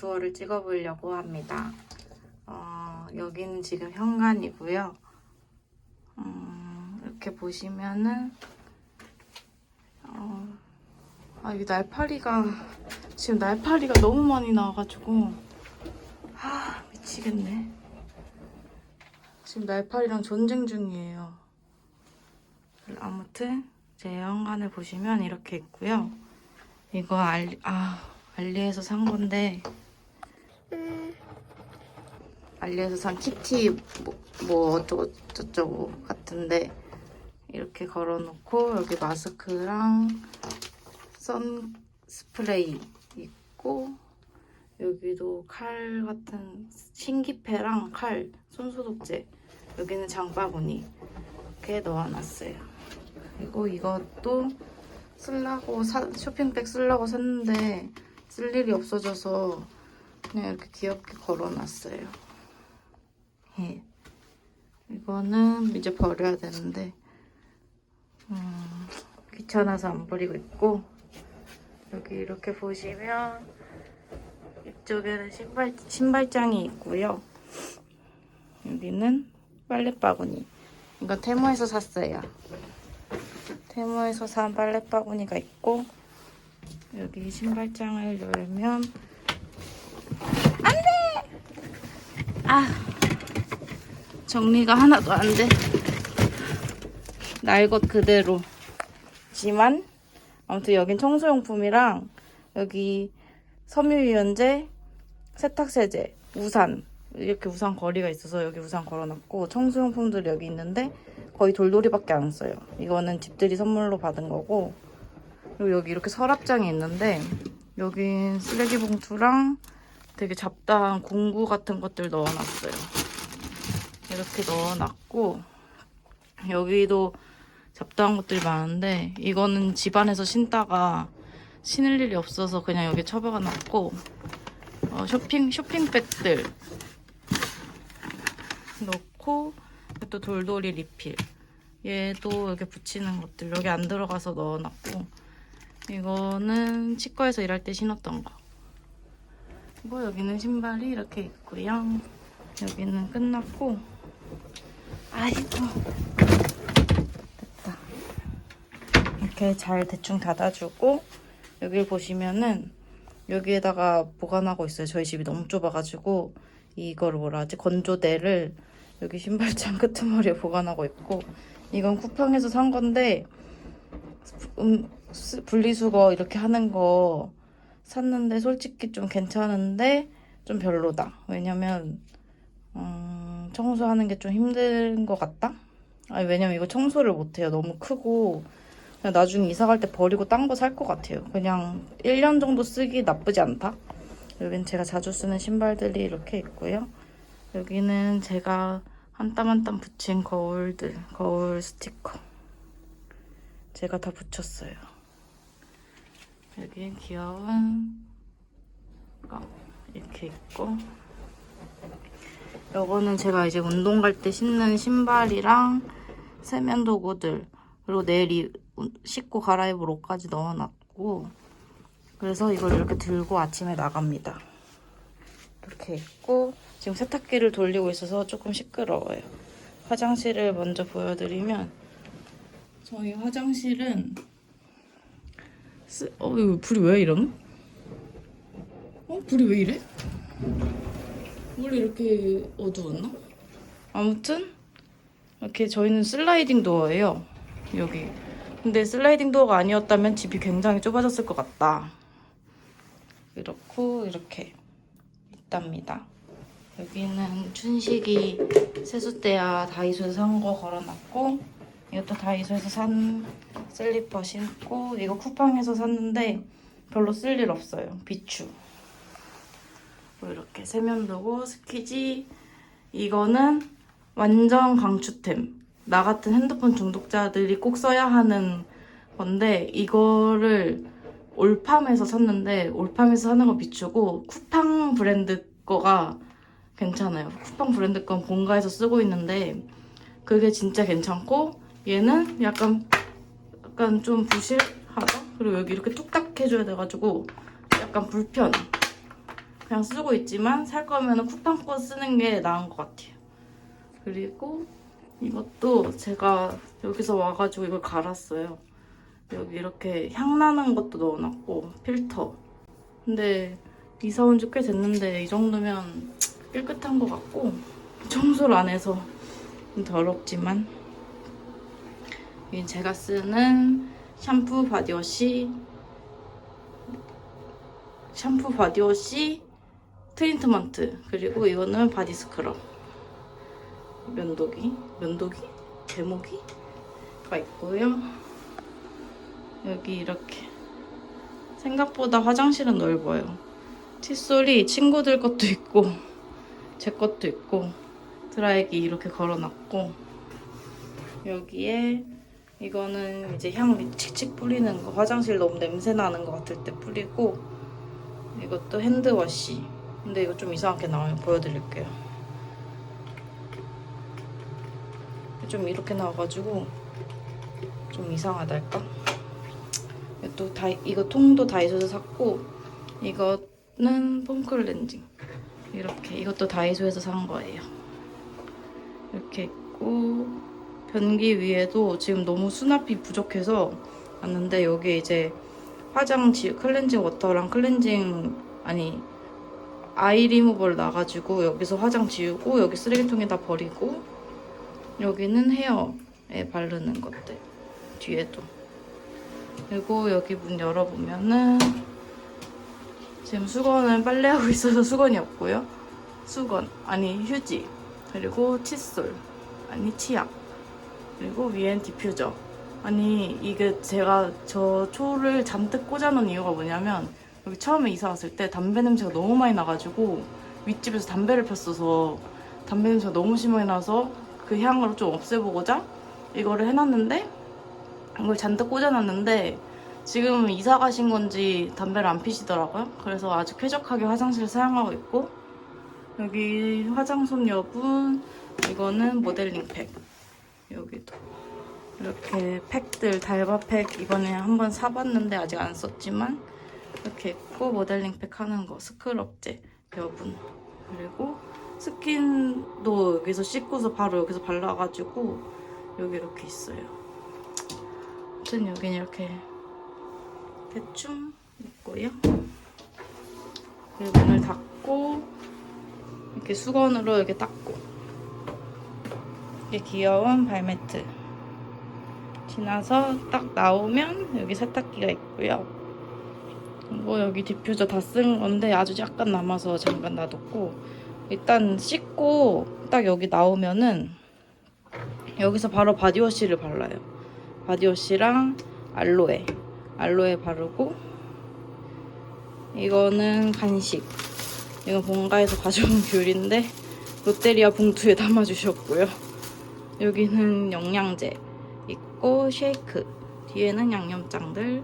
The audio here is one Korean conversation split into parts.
투어를 찍어보려고 합니다. 어, 여기는 지금 현관이고요. 음, 이렇게 보시면은 어, 아 여기 날파리가 지금 날파리가 너무 많이 나와가지고 아 미치겠네. 지금 날파리랑 전쟁 중이에요. 아무튼 제 현관을 보시면 이렇게 있고요. 이거 알리, 아, 알리에서 산 건데 알리에서 산 키티 뭐, 뭐 어쩌고 저쩌고 같은데 이렇게 걸어놓고 여기 마스크랑 선 스프레이 있고 여기도 칼 같은 신기패랑 칼 손소독제. 여기는 장바구니 이렇게 넣어놨어요. 그리고 이것도 쓰려고 사, 쇼핑백 쓰려고 샀는데 쓸 일이 없어져서 그냥 이렇게 귀엽게 걸어놨어요 예. 이거는 이제 버려야 되는데 음, 귀찮아서 안 버리고 있고 여기 이렇게 보시면 이쪽에는 신발, 신발장이 있고요 여기는 빨래바구니 이건 테무에서 샀어요 테무에서 산 빨래바구니가 있고 여기 신발장을 열면 안 돼! 아 정리가 하나도 안 돼. 날 것 그대로 지만 아무튼 여긴 청소용품이랑 여기 섬유유연제, 세탁세제, 우산 이렇게 우산 거리가 있어서 여기 우산 걸어놨고 청소용품들 여기 있는데 거의 돌돌이밖에 안 써요. 이거는 집들이 선물로 받은 거고 그리고 여기 이렇게 서랍장이 있는데 여긴 쓰레기 봉투랑 되게 잡다한 공구 같은 것들 넣어놨어요. 이렇게 넣어놨고 여기도 잡다한 것들이 많은데 이거는 집안에서 신다가 신을 일이 없어서 그냥 여기 처박아 놨고 어, 쇼핑 쇼핑백들 넣고 또 돌돌이 리필. 얘도 여기 붙이는 것들 여기 안 들어가서 넣어놨고 이거는 치과에서 일할 때 신었던 거. 그리고 여기는 신발이 이렇게 있고요. 여기는 끝났고 아이고. 됐다. 이렇게 잘 대충 닫아주고 여기 보시면은 여기에다가 보관하고 있어요. 저희 집이 너무 좁아가지고 이거를 뭐라 하지? 건조대를 여기 신발장 끄트머리에 보관하고 있고 이건 쿠팡에서 산 건데 음, 스- 분리수거 이렇게 하는 거 샀는데 솔직히 좀 괜찮은데 좀 별로다. 왜냐면 음, 청소하는 게 좀 힘든 것 같다? 아니, 왜냐면 이거 청소를 못해요. 너무 크고. 그냥 나중에 이사 갈 때 버리고 딴 거 살 것 같아요. 그냥 1년 정도 쓰기 나쁘지 않다? 여긴 제가 자주 쓰는 신발들이 이렇게 있고요. 여기는 제가 한 땀 한땀 붙인 거울들, 거울 스티커. 제가 다 붙였어요. 여기 귀여운 거 이렇게 있고. 요거는 제가 이제 운동 갈 때 신는 신발이랑 세면 도구들 그리고 내일 이 씻고 갈아입을 옷까지 넣어놨고 그래서 이걸 이렇게 들고 아침에 나갑니다. 이렇게 있고 지금 세탁기를 돌리고 있어서 조금 시끄러워요. 화장실을 먼저 보여드리면 저희 화장실은 쓰... 어 이거 불이 왜 이러노? 어 불이 왜 이래? 원래 이렇게 어두웠나? 아무튼 이렇게 저희는 슬라이딩 도어예요. 여기. 근데 슬라이딩 도어가 아니었다면 집이 굉장히 좁아졌을 것 같다. 이렇고 이렇게 있답니다. 여기는 춘식이 세숫대야 다이소에서 산 거 걸어놨고 이것도 다이소에서 산 슬리퍼 신고 이거 쿠팡에서 샀는데 별로 쓸 일 없어요. 비추. 뭐 이렇게 세면도구, 스키지 이거는 완전 강추템. 나 같은 핸드폰 중독자들이 꼭 써야 하는 건데 이거를 올팜에서 샀는데 올팜에서 사는 거 비추고 쿠팡 브랜드 거가 괜찮아요. 쿠팡 브랜드 건 본가에서 쓰고 있는데 그게 진짜 괜찮고 얘는 약간 약간 좀 부실하다. 그리고 여기 이렇게 뚝딱 해줘야 돼가지고 약간 불편. 그냥 쓰고 있지만 살 거면 쿠팡 거 쓰는 게 나은 것 같아요. 그리고 이것도 제가 여기서 와가지고 이걸 갈았어요. 여기 이렇게 향 나는 것도 넣어놨고 필터. 근데 이사 온 지 꽤 됐는데 이 정도면 깨끗한 것 같고 청소를 안 해서 좀 더럽지만 이건 제가 쓰는 샴푸 바디워시 샴푸 바디워시 트리트먼트 그리고 이거는 바디 스크럽. 면도기 면도기 제모기가 있고요. 여기 이렇게. 생각보다 화장실은 넓어요. 칫솔이 친구들 것도 있고 제 것도 있고 드라이기 이렇게 걸어놨고 여기에 이거는 이제 향 칙칙 뿌리는 거 화장실 너무 냄새 나는 것 같을 때 뿌리고 이것도 핸드워시 근데 이거 좀 이상하게 나와요. 보여드릴게요. 좀 이렇게 나와가지고 좀 이상하달까? 또 다이, 이거 통도 다이소에서 샀고 이거는 폼 클 렌징. 이렇게 이것도 다이소에서 산 거예요. 이렇게 있고 변기 위에도 지금 너무 수납이 부족해서 왔는데 여기 이제 화장 지 클렌징 워터랑 클렌징 아니 아이 리무버를 놔가지고 여기서 화장 지우고 여기 쓰레기통에다 버리고 여기는 헤어에 바르는 것들 뒤에도. 그리고 여기 문 열어보면은 지금 수건은 빨래하고 있어서 수건이 없고요. 수건 아니 휴지 그리고 칫솔 아니 치약 그리고 위엔 디퓨저. 아니 이게 제가 저 초를 잔뜩 꽂아놓은 이유가 뭐냐면 여기 처음에 이사 왔을 때 담배 냄새가 너무 많이 나가지고 윗집에서 담배를 폈어서 담배 냄새가 너무 심하게 나서 그 향을 좀 없애보고자 이거를 해놨는데 이걸 잔뜩 꽂아놨는데 지금 이사 가신 건지 담배를 안 피시더라고요. 그래서 아주 쾌적하게 화장실 사용하고 있고 여기 화장솜 여분 이거는 모델링 팩 여기도 이렇게 팩들 달바 팩 이번에 한번 사봤는데 아직 안 썼지만 이렇게 있고 모델링 팩 하는 거 스크럽제 여분. 그리고 스킨도 여기서 씻고서 바로 여기서 발라가지고 여기 이렇게 있어요. 아무튼 여긴 이렇게 대충 있고요. 그리고 문을 닫고 이렇게 수건으로 이렇게 닦고. 이게 귀여운 발매트. 지나서 딱 나오면 여기 세탁기가 있고요. 뭐 여기 디퓨저 다 쓴 건데 아주 약간 남아서 잠깐 놔뒀고 일단 씻고 딱 여기 나오면은 여기서 바로 바디워시를 발라요. 바디워시랑 알로에 알로에 바르고 이거는 간식 이건 본가에서 가져온 귤인데 롯데리아 봉투에 담아주셨고요. 여기는 영양제 있고 쉐이크 뒤에는 양념장들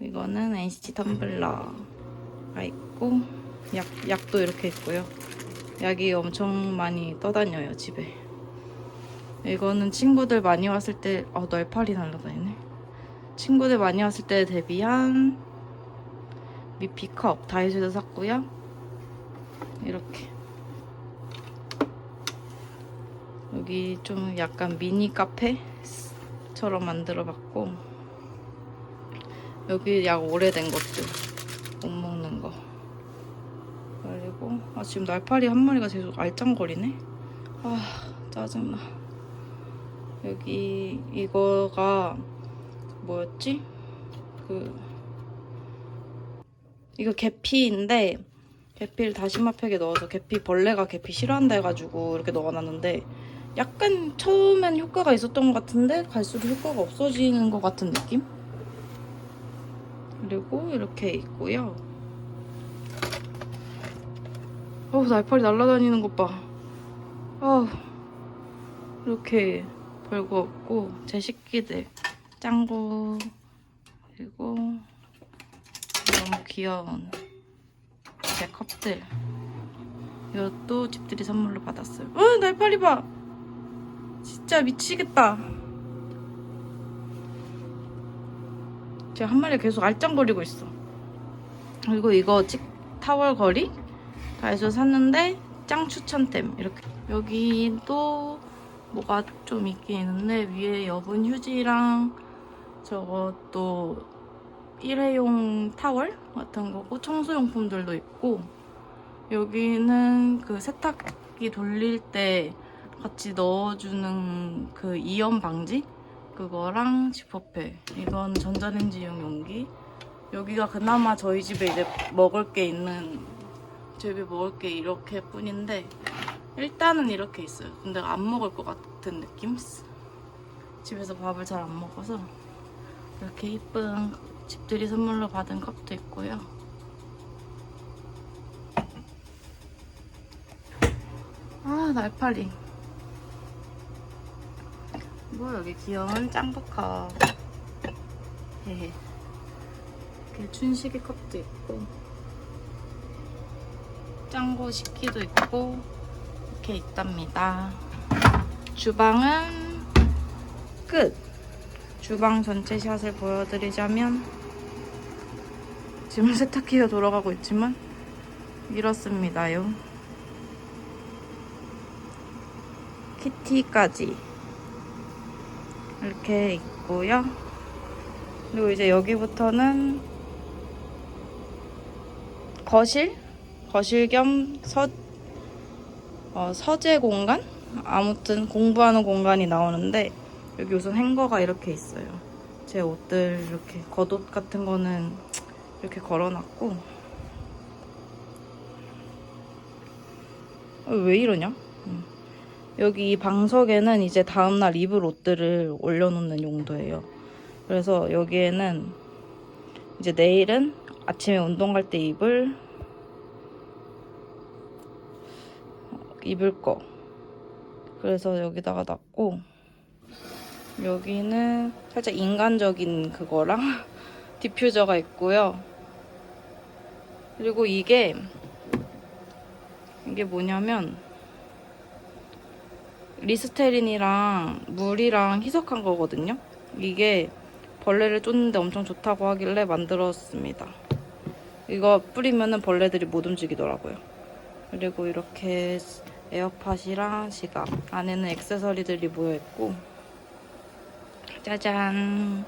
이거는 NCT 텀블러가 있고 약, 약도 이렇게 있고요. 약이 엄청 많이 떠다녀요 집에. 이거는 친구들 많이 왔을 때 어, 널팔이 날라다니네. 친구들 많이 왔을 때 대비한 미피컵 다이소에서 샀고요. 이렇게. 여기 좀 약간 미니 카페처럼 만들어 봤고 여기 약 오래된 것들 못 먹는 거. 그리고 아 지금 날파리 한 마리가 계속 알짱거리네? 아 짜증나. 여기 이거가 뭐였지? 그 이거 계피인데 계피를 다시마팩에 넣어서 계피 벌레가 계피 싫어한다 해가지고 이렇게 넣어놨는데 약간 처음엔 효과가 있었던 것 같은데 갈수록 효과가 없어지는 것 같은 느낌? 그리고 이렇게 있고요. 어우 날파리 날아다니는 것 봐. 아우 이렇게 별거 없고 제 식기들 짱구 그리고 너무 귀여운 제 컵들 이것도 집들이 선물로 받았어요. 어 날파리 봐. 진짜 미치겠다. 제가 한 마리 계속 알짱거리고 있어. 그리고 이거 찍, 타월 거리? 다이소 샀는데 짱 추천템 이렇게. 여기도 뭐가 좀 있긴 있는데 위에 여분 휴지랑 저것도 일회용 타월 같은 거고 청소용품들도 있고 여기는 그 세탁기 돌릴 때 같이 넣어주는 그 이염 방지 그거랑 지퍼팩 이건 전자레인지용 용기. 여기가 그나마 저희 집에 이제 먹을 게 있는 집에 먹을 게 이렇게 뿐인데 일단은 이렇게 있어요. 근데 안 먹을 것 같은 느낌? 집에서 밥을 잘 안 먹어서. 이렇게 이쁜 집들이 선물로 받은 컵도 있고요. 아 날파리 뭐 여기 귀여운 헤헤. 이렇게 춘식이 컵도 있고 짱구 식기도 있고 이렇게 있답니다. 주방은 끝. 주방 전체 샷을 보여드리자면 지금 세탁기가 돌아가고 있지만 이렇습니다요. 키티까지 이렇게 있고요. 그리고 이제 여기부터는 거실? 거실 겸 서, 어, 서재 공간? 아무튼 공부하는 공간이 나오는데 여기 우선 행거가 이렇게 있어요. 제 옷들 이렇게 겉옷 같은 거는 이렇게 걸어놨고 어, 왜 이러냐? 음. 여기 이 방석에는 이제 다음날 입을 옷들을 올려놓는 용도예요. 그래서 여기에는 이제 내일은 아침에 운동 갈 때 입을 입을 거. 그래서 여기다가 놨고 여기는 살짝 인간적인 그거랑 디퓨저가 있고요. 그리고 이게 이게 뭐냐면 리스테린이랑 물이랑 희석한 거거든요. 이게 벌레를 쫓는데 엄청 좋다고 하길래 만들었습니다. 이거 뿌리면은 벌레들이 못 움직이더라고요. 그리고 이렇게 에어팟이랑 지갑 안에는 액세서리들이 모여 있고 짜잔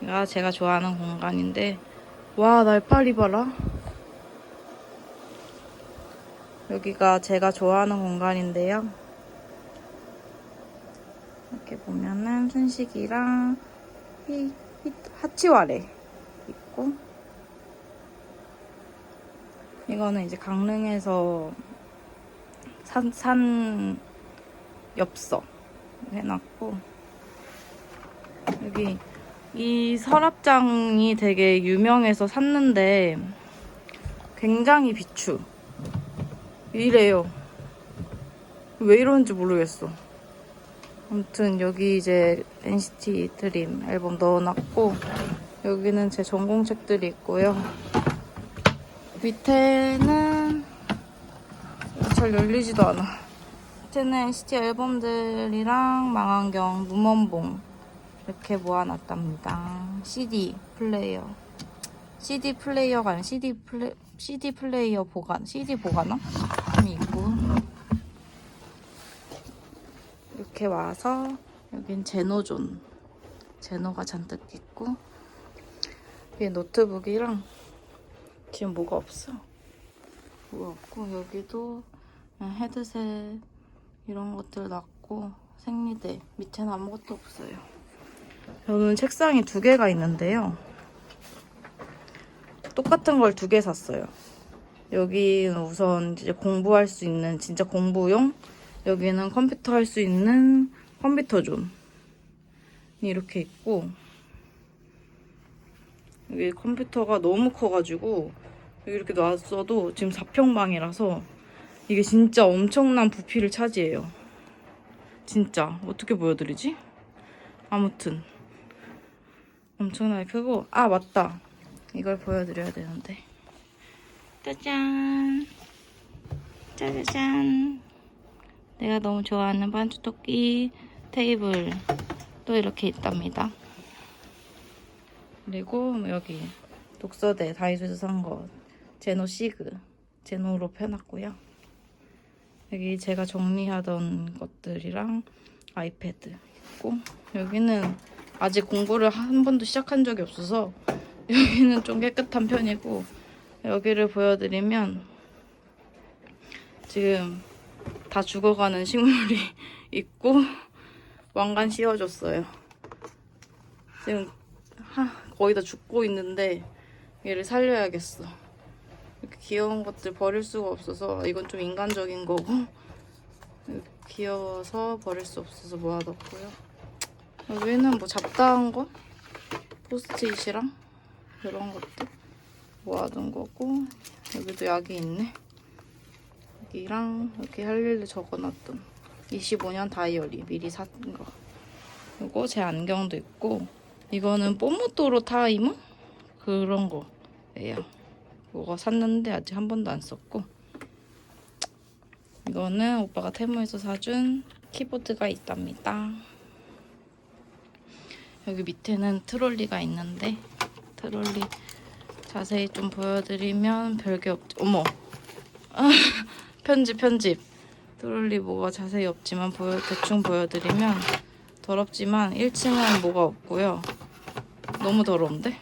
이가 제가 좋아하는 공간인데 와 날파리 봐라 여기가 제가 좋아하는 공간인데요. 이렇게 보면은 순식이랑 히, 히, 하치와레 있고 이거는 이제 강릉에서 산, 산 엽서 해놨고 여기 이 서랍장이 되게 유명해서 샀는데 굉장히 비추. 이래요. 왜 이러는지 모르겠어 아무튼 여기 이제 NCT 드림 앨범 넣어놨고 여기는 제 전공책들이 있고요. 밑에는 잘 열리지도 않아. 밑에는 NCT 앨범들이랑 망원경, 무먼봉 이렇게 모아놨답니다. CD 플레이어. CD 플레이어가 아니라 CD 플레 CD 플레이어 보관, CD 보관함이 있고 이렇게 와서 여긴 제노존 제노가 잔뜩 있고 여기 노트북이랑 지금 뭐가 없어. 뭐가 없고 여기도 헤드셋 이런 것들 놨고 생리대 밑에는 아무것도 없어요. 저는 책상이 두 개가 있는데요. 똑같은 걸 두 개 샀어요. 여기는 우선 이제 공부할 수 있는 진짜 공부용 여기는 컴퓨터 할 수 있는 컴퓨터 존. 이렇게 있고 여기 컴퓨터가 너무 커가지고 여기 이렇게 놨어도 지금 4평방이라서 이게 진짜 엄청난 부피를 차지해요. 진짜. 어떻게 보여드리지? 아무튼. 엄청나게 크고 아 맞다. 이걸 보여드려야 되는데. 짜잔. 짜자잔 내가 너무 좋아하는 반주토끼 테이블 또 이렇게 있답니다. 그리고 여기 독서대 다이소에서 산 거 제노 시그 제노로 펴놨고요. 여기 제가 정리하던 것들이랑 아이패드 있고 여기는 아직 공부를 한 번도 시작한 적이 없어서 여기는 좀 깨끗한 편이고 여기를 보여드리면 지금 다 죽어가는 식물이 있고 왕관 씌워줬어요. 지금 하, 거의 다 죽고 있는데 얘를 살려야겠어. 이렇게 귀여운 것들 버릴 수가 없어서 이건 좀 인간적인 거고 귀여워서 버릴 수 없어서 모아뒀고요. 여기는 뭐 잡다한 거 포스트잇이랑 이런 것들 모아둔 거고 여기도 약이 있네. 여기랑 여기 할 일을 적어놨던 25년 다이어리 미리 산 거. 그리고 제 안경도 있고 이거는 뽀모토로 타이머 그런 거예요. 그거 샀는데 아직 한 번도 안 썼고 이거는 오빠가 테무에서 사준 키보드가 있답니다. 여기 밑에는 트롤리가 있는데 트롤리 자세히 좀 보여드리면 별게 없죠. 어머 편집 편집 트롤리 뭐가 자세히 없지만 보여 대충 보여드리면 더럽지만 1층은 뭐가 없고요. 너무 더러운데?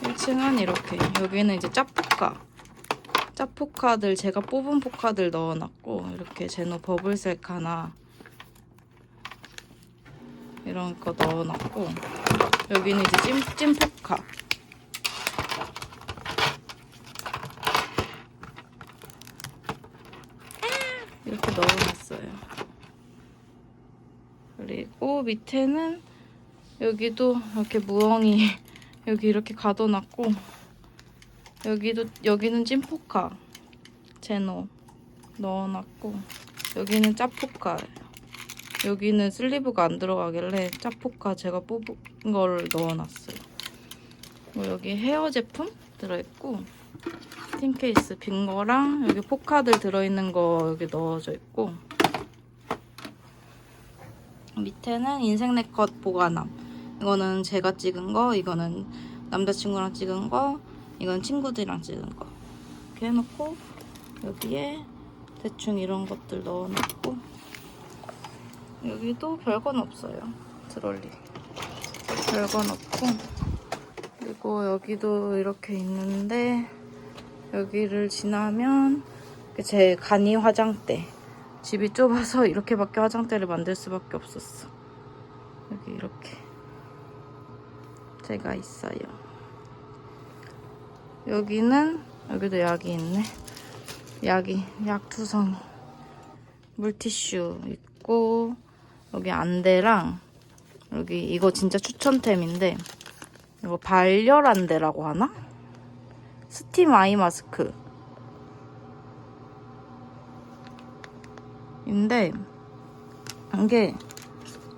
1층은 이렇게 여기는 이제 짭포카 짭포카들 제가 뽑은 포카들 넣어놨고 이렇게 제노 버블색 하나 이런 거 넣어놨고 여기는 이제 찜, 찜포카 이렇게 넣어놨어요 그리고 밑에는 여기도 이렇게 무엉이 여기 이렇게 가둬놨고 여기도 여기는 찐포카 제노 넣어놨고 여기는 짜포카예요. 여기는 슬리브가 안 들어가길래 짜포카 제가 뽑은 걸 넣어놨어요. 여기 헤어 제품 들어있고 스팀 케이스 빈 거랑 여기 포카들 들어있는 거 여기 넣어져 있고 밑에는 인생 네컷 보관함. 이거는 제가 찍은 거 이거는 남자친구랑 찍은 거 이건 친구들이랑 찍은 거. 이렇게 해놓고 여기에 대충 이런 것들 넣어놓고 여기도 별건 없어요. 트롤리. 별건 없고 그리고 여기도 이렇게 있는데 여기를 지나면 제 간이 화장대. 집이 좁아서 이렇게밖에 화장대를 만들 수밖에 없었어. 여기 이렇게 제가 있어요. 여기는 여기도 약이 있네. 약이 약투성이 물티슈 있고 여기 안대랑 여기 이거 진짜 추천템인데 이거 발열 안대라고 하나? 스팀 아이 마스크. 인데 이게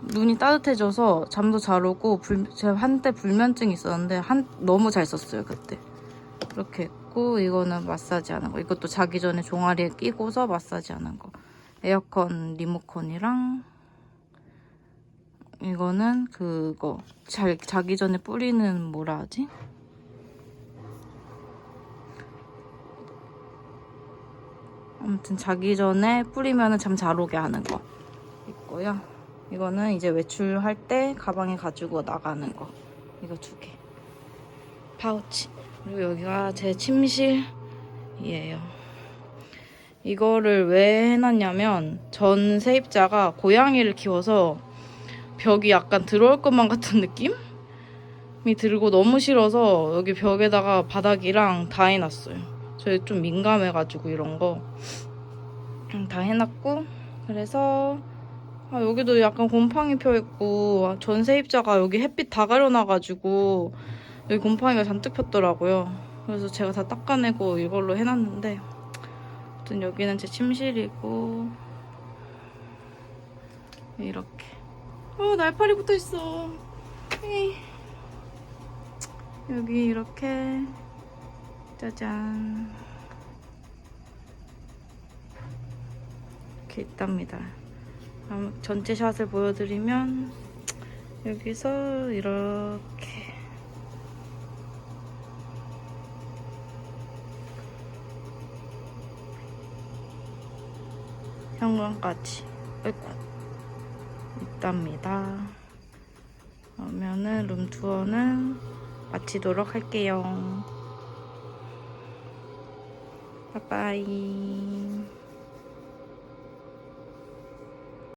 눈이 따뜻해져서 잠도 잘 오고 불, 제가 한때 불면증 있었는데 한 너무 잘 썼어요 그때. 이렇게 있고 이거는 마사지 하는 거. 이것도 자기 전에 종아리에 끼고서 마사지 하는 거. 에어컨 리모컨이랑 이거는 그거. 잘 자기 전에 뿌리는 뭐라 하지? 아무튼 자기 전에 뿌리면 잠 잘 오게 하는 거 있고요. 이거는 이제 외출할 때 가방에 가지고 나가는 거. 이거 두 개. 파우치. 그리고 여기가 제 침실이에요. 이거를 왜 해놨냐면 전 세입자가 고양이를 키워서 벽이 약간 들어올 것만 같은 느낌 이 들고 너무 싫어서 여기 벽에다가 바닥이랑 다 해놨어요. 저희 좀 민감해가지고 이런 거 다 해놨고 그래서 아, 여기도 약간 곰팡이 펴 있고 전 세입자가 여기 햇빛 다 가려놔가지고 여기 곰팡이가 잔뜩 폈더라고요. 그래서 제가 다 닦아내고 이걸로 해놨는데 아무튼 여기는 제 침실이고 이렇게 어 날파리 붙어 있어. 에이. 여기 이렇게 짜잔. 이렇게 있답니다. 전체 샷을 보여드리면 여기서 이렇게. 현관까지 아이고 있답니다. 그러면은 룸투어는 마치도록 할게요. 빠빠이.